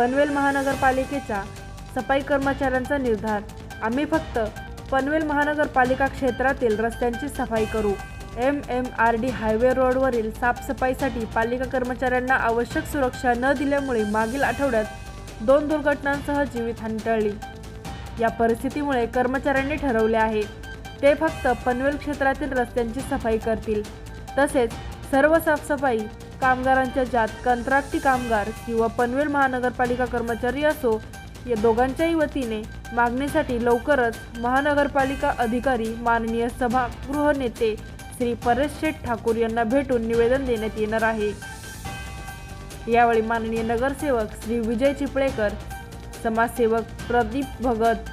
पनवेल महानगरपालिकेच्या सफाई कर्मचाऱ्यांचा निर्धार. आम्ही फक्त पनवेल महानगरपालिका क्षेत्रातील रस्त्यांची सफाई करू. M M R D highway रोडवरील साफसफाईसाठी पालिका कर्मचाऱ्यांना आवश्यक सुरक्षा न दिल्यामुळे मागील आठवड्यात दोन दुर्घटनांसह जीवितहानी टळली या परिस्थितीमुळे कर्मचाऱ्यांनी ठरवले आहे ते फक्त पनवेल क्षेत्रातील रस्त्यांची सफाई करतील. तसेच सर्व साफसफाई कामगारांच्या ज्यात कंत्राटी कामगार किंवा पनवेल महानगरपालिका कर्मचारी असो या दोघांच्याही वतीने मागणीसाठी लवकरच महानगरपालिका अधिकारी माननीय सभागृह नेते श्री परेश शेठ ठाकूर यांना भेटून निवेदन देण्यात येणार आहे. यावेळी माननीय नगरसेवक श्री विजय चिपळेकर समाजसेवक प्रदीप भगत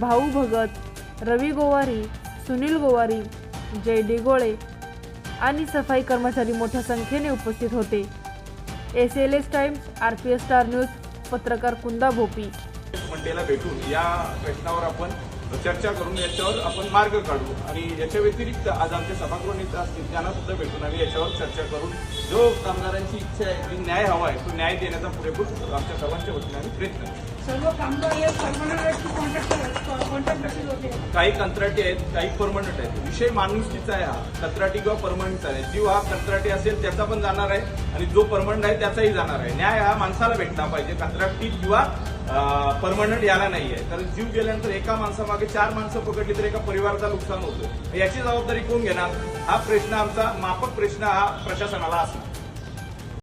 भाऊ भगत रवी गोवारी सुनील गोवारी जय डिगोळे आणि सफाई कर्मचारी मोठ्या संख्येने उपस्थित होते. S L S Times R P S Star News पत्रकार कुंदा भोपी. मंडेला भेटून या प्रश्नावर आपण चर्चा करून याच्यावर आपण मार्ग काढू आणि याच्या व्यतिरिक्त आज आमचे सभागृह नेते असतील त्यांना सुद्धा भेटून आम्ही याच्यावर चर्चा करून जो कामगारांची इच्छा आहे जी न्याय हवा आहे तो न्याय देण्याचा पुरेपूर आमच्या सर्वांच्या वतीने आम्ही प्रयत्न काही कंत्राटी आहेत काही परमनंट आहेत. विषय माणुसकीचा आहे हा. कंत्राटी किंवा परमनंटचा आहे. जीव हा कंत्राटी असेल त्याचा पण जाणार आहे आणि जो परमनंट आहे त्याचाही जाणार आहे. न्याय हा माणसाला भेटला पाहिजे. कंत्राटी किंवा परमनंट याला नाहीये. कारण जीव गेल्यानंतर एका माणसामागे चार माणसं पकडली तर एका परिवाराचा नुकसान होतं याची जबाबदारी कोण घेणार? हा प्रश्न आमचा माफक प्रश्न हा प्रशासनाला असणार.